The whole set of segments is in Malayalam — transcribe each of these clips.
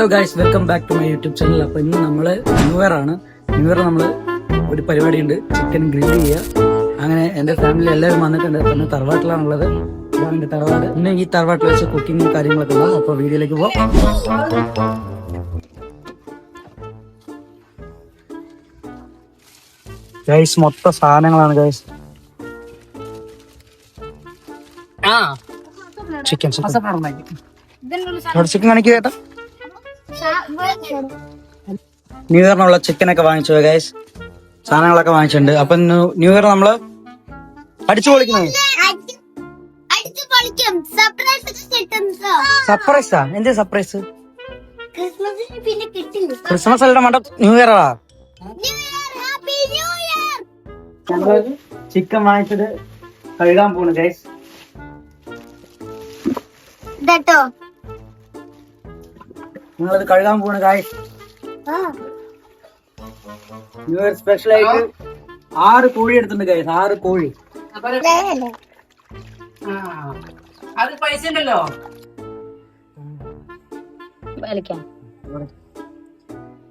Hello guys welcome back to my YouTube channel അപ്പൊ ഇന്ന് നമ്മൾ ന്യൂ ഇയർ ആണ്. ന്യൂ ഇയർ നമ്മൾ ഒരു പരിപാടി ഉണ്ട് ചിക്കൻ ഗ്രിൽ ചെയ്യുക അങ്ങനെ എന്റെ ഫാമിലി എല്ലാവരും വന്നിട്ടുണ്ട്. പിന്നെ തറവാട്ടിലാണുള്ളത്. ഇതാണ് എന്റെ തറവാട്. പിന്നെ ഈ തറവാട്ടിൽ വെച്ച് കുക്കിംഗ് കാര്യങ്ങളൊക്കെ ഉണ്ടാവും. അപ്പൊ വീഡിയോയിലേക്ക് പോവാം. ഗൈസ് മൊത്ത സാധനങ്ങളാണ് ഗൈസ് ചിക്കൻ ചിക്കൻ ചിക്കൻ കാണിക്കുക കേട്ടോ ന്യൂ ഇയറിനുള്ള ചിക്കനൊക്കെ വാങ്ങിച്ചു ഗൈസ് സാധനങ്ങളൊക്കെ വാങ്ങിച്ചിട്ടുണ്ട്. അപ്പൊ ന്യൂ ഇയർ നമ്മൾ അടിച്ചു പൊളിക്കുന്നത് സർപ്രൈസ് കിട്ടും എന്തേ സർപ്രൈസ് ക്രിസ്മസ് അല്ല വേണ്ട ന്യൂ ഇയറാ ഇയർ ആ? ചിക്കൻ വാങ്ങിച്ചത് കഴുകാൻ പോണു ഗൈസ് ഇതട്ടോ. നിങ്ങളത് കഴുകാൻ പോണു കായ് സ്പെഷ്യൽ ആയിട്ട് ആറ് കോഴി എടുത്തിട്ടുണ്ട് കായ് ആറ് കോഴി. അത് പൈസ ഉണ്ടല്ലോ.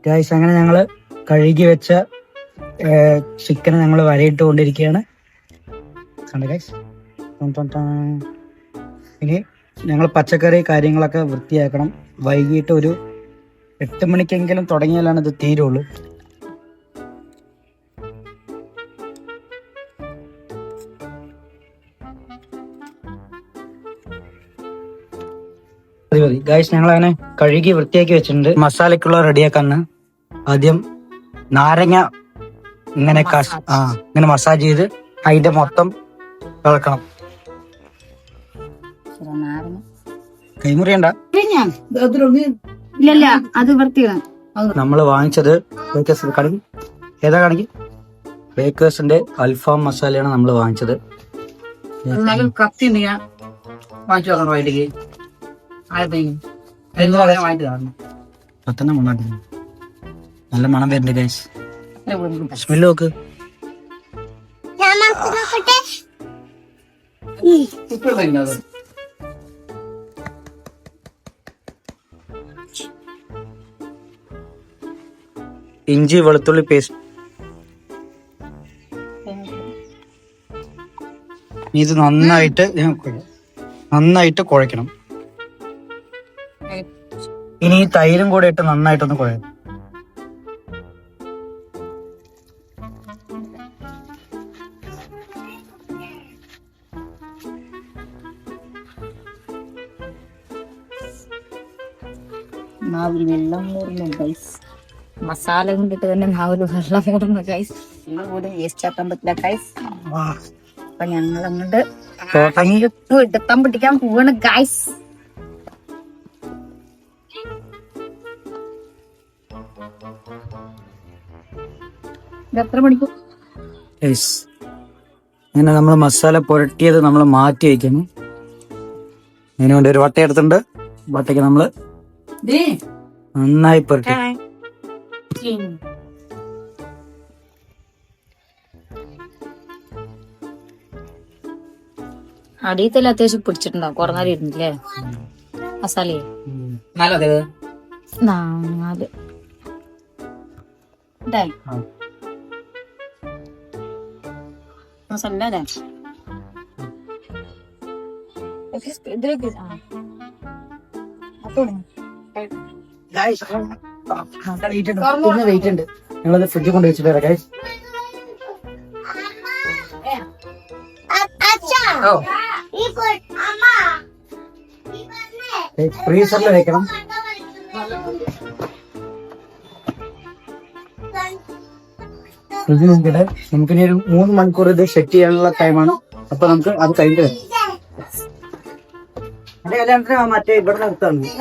ഗൈസ് അങ്ങനെ ഞങ്ങൾ കഴുകി വെച്ച ചിക്കനെ ഞങ്ങൾ വരയിട്ട് കൊണ്ടിരിക്കുകയാണ്. ഗൈസ് ഇനി ഞങ്ങൾ പച്ചക്കറി കാര്യങ്ങളൊക്കെ വൃത്തിയാക്കണം. വൈകിട്ട് ഒരു എട്ട് മണിക്കെങ്കിലും തുടങ്ങിയാലാണ് ഇത് തീരുള്ളൂ. മതി മതി. ഗൈസ് ഞങ്ങൾ അങ്ങനെ കഴുകി വൃത്തിയാക്കി വെച്ചിട്ടുണ്ട്. മസാലയ്ക്കുള്ള റെഡിയാക്കാന്ന്. ആദ്യം നാരങ്ങ ഇങ്ങനെ ആ ഇങ്ങനെ മസാജ് ചെയ്ത് അതിന്റെ മൊത്തം ഇളക്കണം. കൈമുറിയണ്ട. ഇല്ലല്ല അത് വൃത്തിയാണ് നമ്മൾ വാങ്ങിച്ചത് ബേക്കേഴ്സ് ഏതാ കടങ്ങി ബേക്കേഴ്സിന്റെ അൽഫാം മസാലയാണ് നമ്മൾ വാങ്ങിച്ചത്. കത്തി ഞാൻ വാങ്ങിച്ചു വെക്കണം വൈകിട്ടേക്ക്. പത്തന്നെ നല്ല മണം വരുന്നുണ്ട് ഗൈസ് സ്മെല്ല് നോക്ക്. ഞാൻ ഇഞ്ചി വെളുത്തുള്ളി പേസ്റ്റ് ഇത് നന്നായിട്ട് നന്നായിട്ട് കുഴക്കണം ഇനി ഈ തൈരും കൂടെ ഇട്ട് നന്നായിട്ടൊന്ന് കുഴയും നാവിൽ വെള്ളം മൂർന്നു ഗൈസ് മസാല കൊണ്ടിട്ട് തന്നെ നാവിൽ വെള്ളം കൂടുന്നു കൈസ് നിങ്ങൾ കൂടെ വേസ്റ്റ് ആക്കാൻ പറ്റില്ല കൈസ് അപ്പൊ ഞങ്ങൾ അങ്ങോട്ട് തുടങ്ങി എടുത്താൻ പിടിക്കാൻ പോവാണ് ഗൈസ് എത്ര മണിക്കൂർ നമ്മൾ മസാല പുരട്ടിയത് നമ്മൾ മാറ്റി വയ്ക്കുന്നു അതിനുവേണ്ടി ഒരു വട്ട എടുത്തിട്ടുണ്ട്. വട്ടയ്ക്ക് നമ്മൾ നന്നായി പുരട്ടി. അടിയത്തെല്ലാം അത്യാവശ്യം പിടിച്ചിട്ടുണ്ടാവും കുറേ നേരം ഇരുന്നില്ലേ? മസാലയെ നാല്. മസാല ഇതിലേക്ക് ആ. അപ്പൊ വെയിറ്റ് ഉണ്ട് ഞങ്ങളത് ഫ്രിഡ്ജിൽ കൊണ്ട് വെച്ചിട്ട് ഫ്രീസറിൽ വെക്കണം. ഫ്രിഡ്ജ് നോക്കിയിട്ട് നമുക്ക് ഇനി ഒരു മൂന്ന് മണിക്കൂർ ഇത് സെറ്റ് ചെയ്യാനുള്ള ടൈമാണ് അപ്പൊ നമുക്ക് അത് കഴിഞ്ഞിട്ട് വരാം. എന്റെ കല്യാണത്തിന് മറ്റേ ഇവിടെ പന്ത-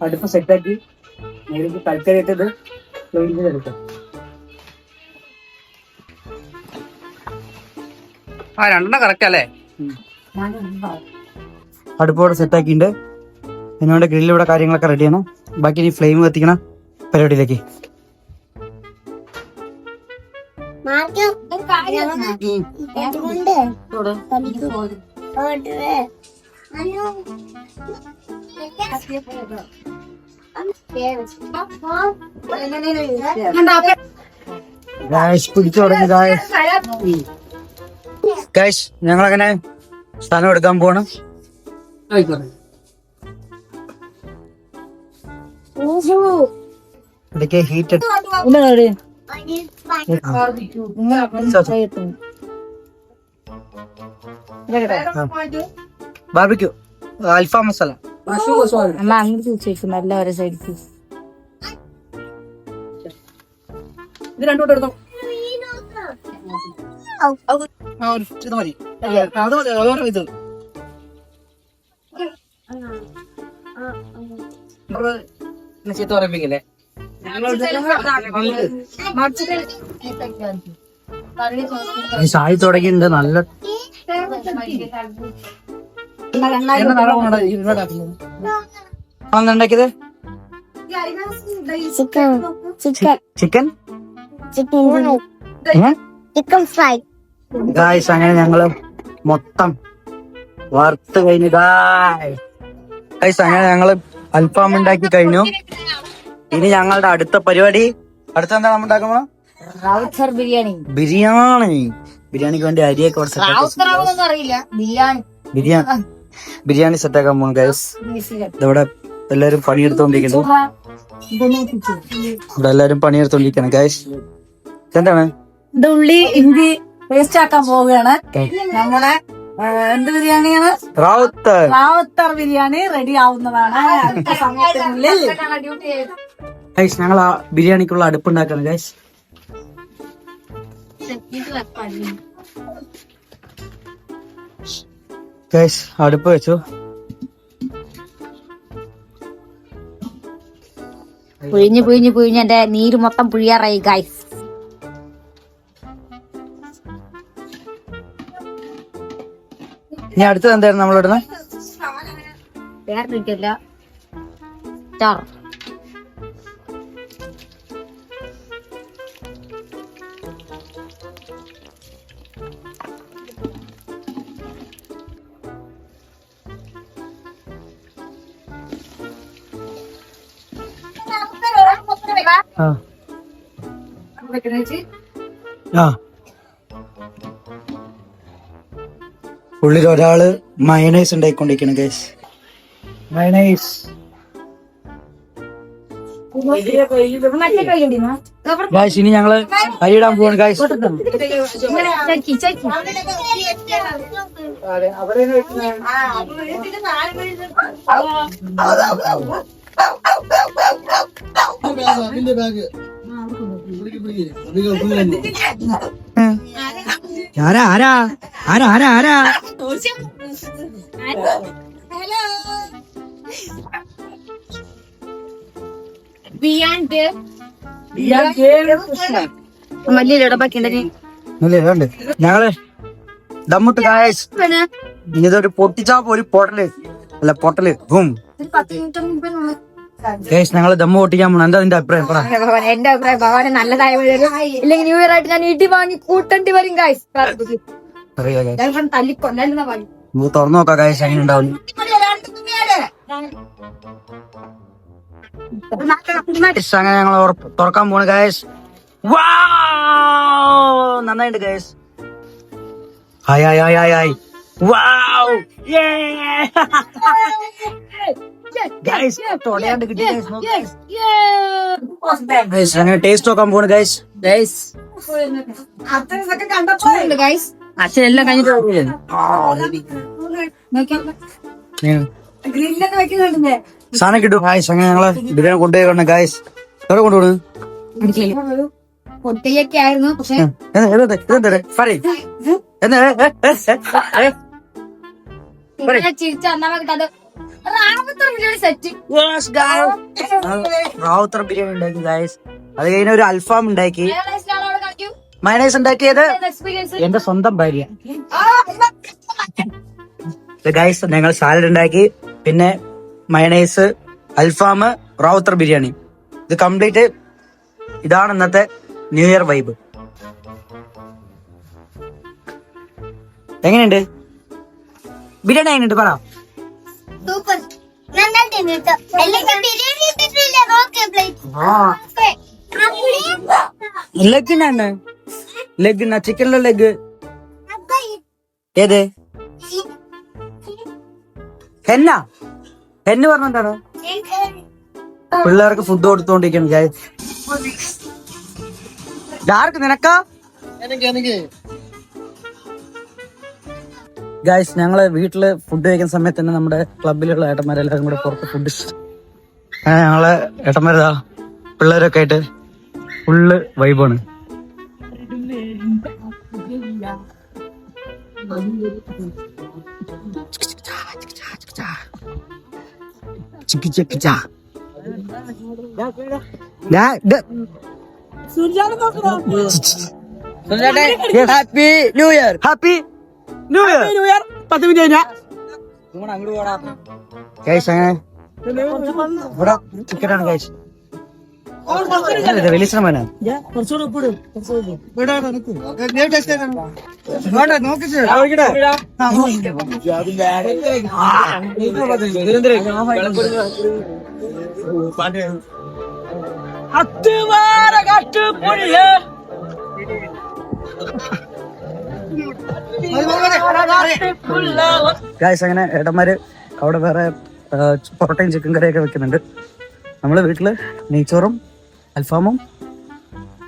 അടുപ്പ് സെറ്റാക്കി നേരിട്ട് ക്ലീൻ ചെയ്തെടുക്കാം ആ രണ്ടെണ്ണം കറക്റ്റ് അല്ലേ? അടുപ്പോടെ സെറ്റാക്കിയിട്ടുണ്ട് എന്നോട് ഗ്രില്ലിലൂടെ കാര്യങ്ങളൊക്കെ റെഡിയാണ് ബാക്കി ഇനി ഫ്ലെയിം കത്തിക്കണം പരിപാടിയിലേക്ക്. മാർക്കും. പിടിച്ചു തുടങ്ങി ഗായ്സ് ഞങ്ങളങ്ങനെ സ്ഥലം എടുക്കാൻ പോണം? ആയിക്കോട്ടെ. ഇടയ്ക്ക് ഹീറ്റ് ബാർബിക്യൂ. അൽഫാം മസാല. അമ്മ അങ്ങോട്ട് ചോദിച്ചു നല്ല ഒരു സൈഡ് ഇത് രണ്ടോട്ട് എടുത്തോ. ആ, ഒരു ഇത് മതി. അത് മതി അതോടെ ഇത്. നമ്മൾ ഇന്ന് ചീത്ത പറയിപ്പിക്കില്ലേ ഗായ്സ് തുടങ്ങി തുടങ്ങിയിട്ടുണ്ട്. നല്ല ഉണ്ടാക്കിയത്? Chicken. Chicken. Chicken? Chicken fry. Guys അങ്ങനെ ഞങ്ങൾ മൊത്തം വറുത്ത് കഴിഞ്ഞു ഗായ്സ് അങ്ങനെ ഞങ്ങൾ അൽഫാം ഉണ്ടാക്കി കഴിഞ്ഞു. ഇനി ഞങ്ങളുടെ അടുത്ത പരിപാടി അടുത്ത എന്താ നമ്മൾ റൗത്തർ ബിരിയാണി. ബിരിയാണി. ബിരിയാണിക്ക് വേണ്ടി അരിയൊക്കെ അവിടെ set ആക്കി. റൗത്തർ അറിയില്ല. ബിരിയാണി. ബിരിയാണി. ബിരിയാണി സെറ്റ് ആക്കാൻ പോകും ഗൈസ് ഇവിടെ എല്ലാരും പണിയെടുത്തോണ്ടിരിക്കുന്നു. ഇവിടെ എല്ലാരും പണിയെടുത്തോണ്ടിരിക്കണം ഗൈസ് എന്താണ് ഇത് ഉള്ളി ഇഞ്ചി പേസ്റ്റ് ആക്കാൻ പോവുകയാണ്. നമ്മുടെ ആ, എന്ത് ബിരിയാണിയാണ്? റാവുത്തർ റാവത്തർ ബിരിയാണി റെഡി ആവുന്നതാണ്. അടുത്ത സമയത്തിനുള്ളിൽ. ഗൈസ് ഞങ്ങൾ ആ ബിരിയാണിക്കുള്ള അടുപ്പ് ഉണ്ടാക്കണം ഗൈസ് ഗൈസ് അടുപ്പ് വെച്ചു. പുഴിഞ്ഞ് പുഴിഞ്ഞ് പുഴിഞ്ഞ് എന്റെ നീര് മൊത്തം പുഴിയാറായി ഗൈസ് ഇനി അടുത്തത് എന്തായിരുന്നു നമ്മളിടുന്നത് വേറെ കിട്ടില്ല ആ ഉള്ളിൽ ഒരാൾ മയനൈസ് ഉണ്ടായിക്കൊണ്ടിരിക്കണം ഗൈസ് മയനൈസ് ഗായ്സ് ഇനി ഞങ്ങൾ കൈയിടാൻ പോവാണ് ഗൈസ് ആരാ? ആരാ? ആരാ? ആരാ? ആരാ ഇതുണ്ട്. ഞങ്ങൾ ദമ്മുട്ട് ഗായസ് ഇതൊരു പൊട്ടിച്ചാപ്പ് ഒരു പൊട്ടൽ. അല്ല പൊട്ടൽ. ഹും ദമ്മ ഞങ്ങൾ ദമ്മ് പൊട്ടിക്കാൻ പോണ. എന്താ നിന്റെ അഭിപ്രായം? പറ. എന്റെ അഭിപ്രായം ഭഗവാനെ നല്ലതായി ഇല്ലെങ്കിൽ ന്യൂ ഇയർ ആയിട്ട് ഞാൻ ഇടി വാങ്ങി കൂട്ടേണ്ടി വരും ഗായ്സ് പണി നമുക്ക് തുറന്നു നോക്കാം ഗായ്സ് അങ്ങനെ ഉണ്ടാവും. അങ്ങനെ ഞങ്ങൾ തുറക്കാൻ പോണ് ഗായസ് നന്നായിട്ട് guys hi hi hi hi hi wow guys തൊടയാണ്ട് കിട്ടി ഗൈസ് ഗൈസ് അങ്ങനെ ടേസ്റ്റ് നോക്കാൻ പോണ് ഗൈസ് ഗൈസ് ഗൈസ് അച്ഛനെല്ലാം കഴിഞ്ഞിട്ട് സാധനം കിട്ടും ഗായ്സ് അങ്ങനെ ഞങ്ങൾ ബിരിയാണി കൊണ്ടുപോയി ഗായ്സ് എവിടെ കൊണ്ടുപോണ്? പൊട്ടിയൊക്കെ ആയിരുന്നു പക്ഷെ ചിരിച്ച ബിരിയാണി സെറ്റ് റാവുത്തർ ബിരിയാണി ഉണ്ടാക്കി ഗായസ് അത് കഴിഞ്ഞ ഒരു അൽഫാം ഉണ്ടാക്കി. മയണൈസ് ഉണ്ടാക്കിയത്? എന്റെ സ്വന്തം ഭാര്യ. ഗായസ് ഞങ്ങൾ സാലഡ് ഉണ്ടാക്കി. പിന്നെ മയണൈസ് അൽഫാം റാവുത്തർ ബിരിയാണി. ഇത് കംപ്ലീറ്റ് ഇതാണ് ഇന്നത്തെ ന്യൂ ഇയർ വൈബ് എങ്ങനെയുണ്ട്? ബിരിയാണി എങ്ങനെയുണ്ട്? പറ. ലെഗിനാണ്. ലെഗ് ചിക്കനിലെ ലെഗ്. ഏത്? ഹെന്ന. എന്ന് പറഞ്ഞെന്താണ് പിള്ളേർക്ക് ഫുഡ് കൊടുത്തോണ്ടിരിക്കണം ഗായ്സ്. ആർക്ക് നിനക്കാ? എനിക്ക് എനിക്ക്. ഗായ്സ് ഞങ്ങൾ വീട്ടിൽ ഫുഡ് കഴിക്കുന്ന സമയത്ത് തന്നെ നമ്മുടെ ക്ലബിലുള്ള ഏട്ടന്മാരെല്ലാവരും കൂടെ പുറത്ത് ഫുഡ് ഞങ്ങളെ ഏട്ടന്മാരതാ? പിള്ളേരൊക്കെ ആയിട്ട് ഫുള്ള് വൈബാണ് happy new year. Happy new year. New year പത്ത് മിനിറ്റ് കഴിഞ്ഞാ. ഗൈസ് അങ്ങനെ ഇവിടെ ടിക്കറ്റാണ് ഗൈസ് വലിയ ശ്രമമാണ് കുറച്ചുകൂടെ ഉപ്പിടും അങ്ങനെ ഏട്ടന്മാര് അവിടെ വേറെ പൊറോട്ടയും ചിക്കൻ കറിയൊക്കെ വെക്കുന്നുണ്ട്. നമ്മൾ വീട്ടിൽ നെയ്ച്ചോറും അൽഫാമും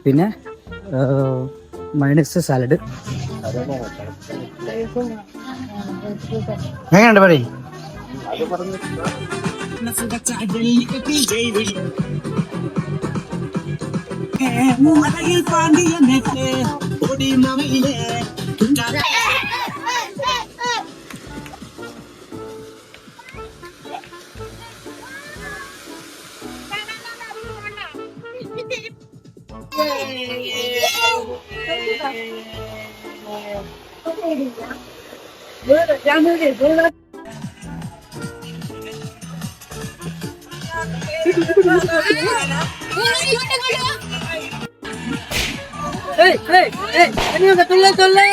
പിന്നെ മൈനസ് സാലഡ് എങ്ങനെയുണ്ട് പറയും Böyle canlı değil. Böyle Thank you. চললে চললে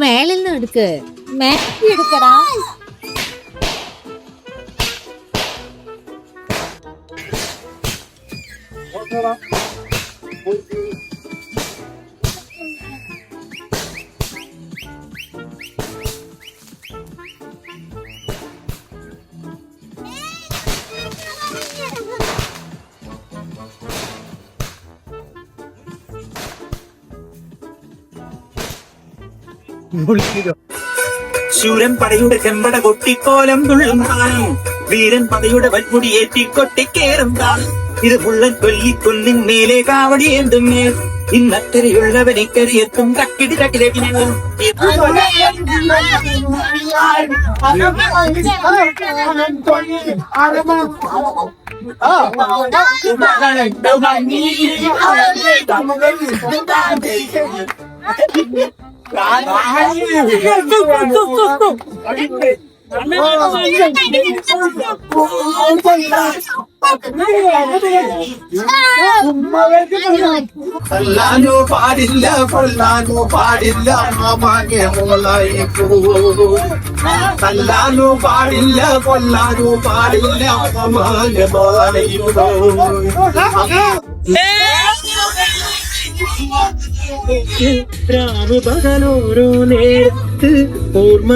மேல இருந்து எடுக்கு மேல எடுக்கடா ശൂരൻ പടയുടെ ചെമ്പട കൊട്ടിക്കോലം തുള്ളും താനും വീരൻ പടയുടെ വൻമുടി ഏറ്റി കൊട്ടിക്കേറും താനും ഇത് മുള്ളൻ കൊല്ലി കൊല്ലിൻ മേലെ കാവടി ഏന്തും മേൽ ഇന്നക്കരയുള്ളവനെ കരയെത്തും തക്കിടി തക്കിലും കൊല്ലാനോ പാടില്ല കൊല്ലാനോ പാടില്ല മാമാകെ മോളായി കൊല്ലാനോ പാടില്ല കൊല്ലാനോ പാടില്ല മാമാകെ മോളായി രാമ പകലോരോ നേരത്ത് ഓർമ്മ